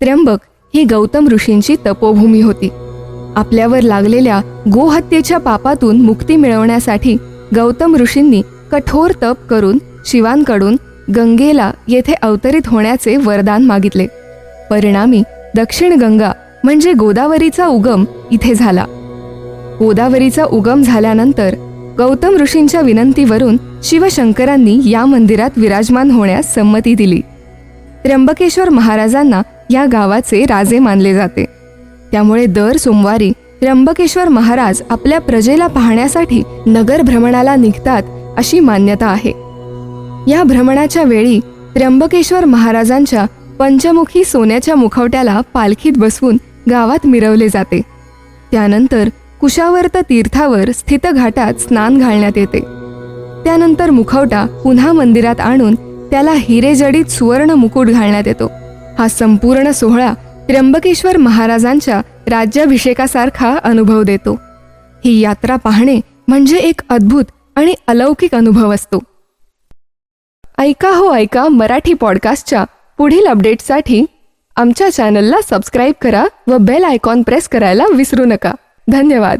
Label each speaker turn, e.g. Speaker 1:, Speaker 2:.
Speaker 1: त्र्यंबक ही गौतम ऋषींची तपोभूमी होती. आपल्यावर लागलेल्या गोहत्येच्या पापातून मुक्ती मिळवण्यासाठी गौतम ऋषींनी कठोर तप करून शिवांकडून गंगेला येथे अवतरित होण्याचे वरदान मागितले. परिणामी दक्षिण गंगा म्हणजे गोदावरीचा उगम इथे झाला. गोदावरीचा उगम झाल्यानंतर गौतम ऋषींच्या विनंतीवरून शिवशंकरांनी या मंदिरात विराजमान होण्यास संमती दिली. त्र्यंबकेश्वर महाराजांना या गावाचे राजे मानले जाते. त्यामुळे दर सोमवारी त्र्यंबकेश्वर महाराज आपल्या प्रजेला पाहण्यासाठी नगर भ्रमणाला निघतात अशी मान्यता आहे. या भ्रमणाच्या वेळी त्र्यंबकेश्वर महाराजांच्या पंचमुखी सोन्याच्या मुखवट्याला पालखीत बसवून गावात मिरवले जाते. त्यानंतर कुशावर्त तीर्थावर स्थित घाटात स्नान घालण्यात येते. त्यानंतर मुखवटा पुन्हा मंदिरात आणून त्याला हिरेजडीत सुवर्ण मुकुट घालण्यात येतो. हा संपूर्ण सोहळा त्र्यंबकेश्वर महाराजांच्या राज्याभिषेकासारखा अनुभव देतो. ही यात्रा पाहणे म्हणजे एक अद्भुत आणि अलौकिक अनुभव असतो. ऐका हो ऐका मराठी पॉडकास्टच्या पुढील अपडेटसाठी आमच्या चॅनलला सबस्क्राईब करा व बेल आयकॉन प्रेस करायला विसरू नका. धन्यवाद.